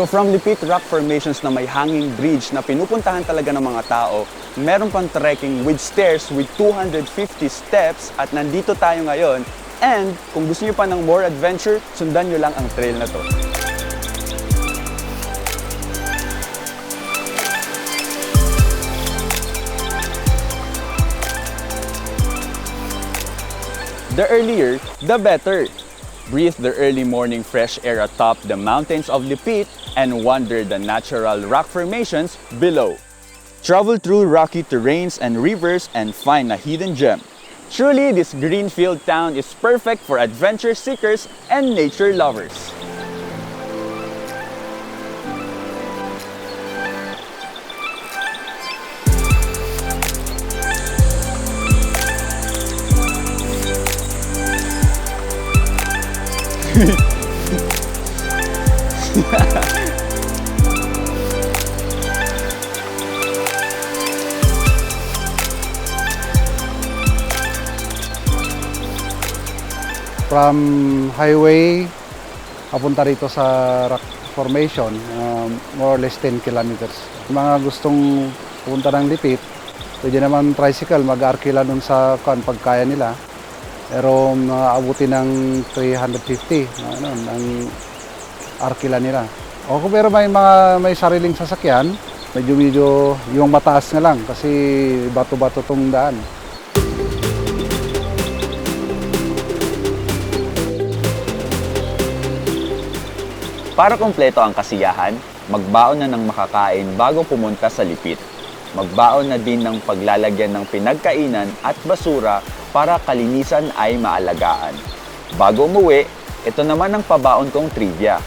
So from Lipit Rock Formations na may hanging bridge na pinupuntahan talaga ng mga tao, meron pang trekking with stairs with 250 steps at nandito tayo ngayon. And kung gusto niyo pa ng more adventure, sundan niyo lang ang trail na to. The earlier, the better. Breathe the early morning fresh air atop the mountains of Lipit and wander the natural rock formations below. Travel through rocky terrains and rivers and find a hidden gem. Truly, this greenfield town is perfect for adventure seekers and nature lovers. From highway, papunta rito sa rock formation, um, more or less 10 kilometers. Mga gustong pupunta ng Lipit, pwede naman tricycle, mag-arkila dun sa kan pag kaya nila. Pero maabuti ng 350 na ano, ang arkila nila. O kung pero may mga may sariling sasakyan, medyo medyo yung mataas na lang kasi bato-bato tong daan. Para kumpleto ang kasiyahan, magbaon na ng makakain bago pumunta sa lipit. Magbaon na din ng paglalagyan ng pinagkainan at basura para kalinisan ay maalagaan. Bago umuwi, ito naman ang pabaon kong trivia.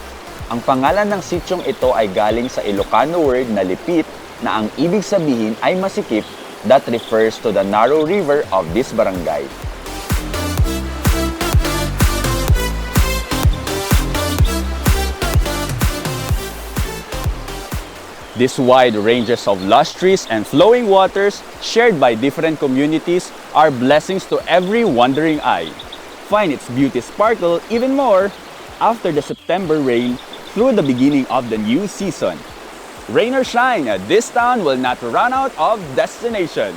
Ang pangalan ng sityong ito ay galing sa Ilocano word na lipit na ang ibig sabihin ay masikip that refers to the narrow river of this barangay. These wide ranges of lush trees and flowing waters shared by different communities are blessings to every wandering eye. Find its beauty sparkle even more after the September rain through the beginning of the new season. Rain or shine, this town will not run out of destination.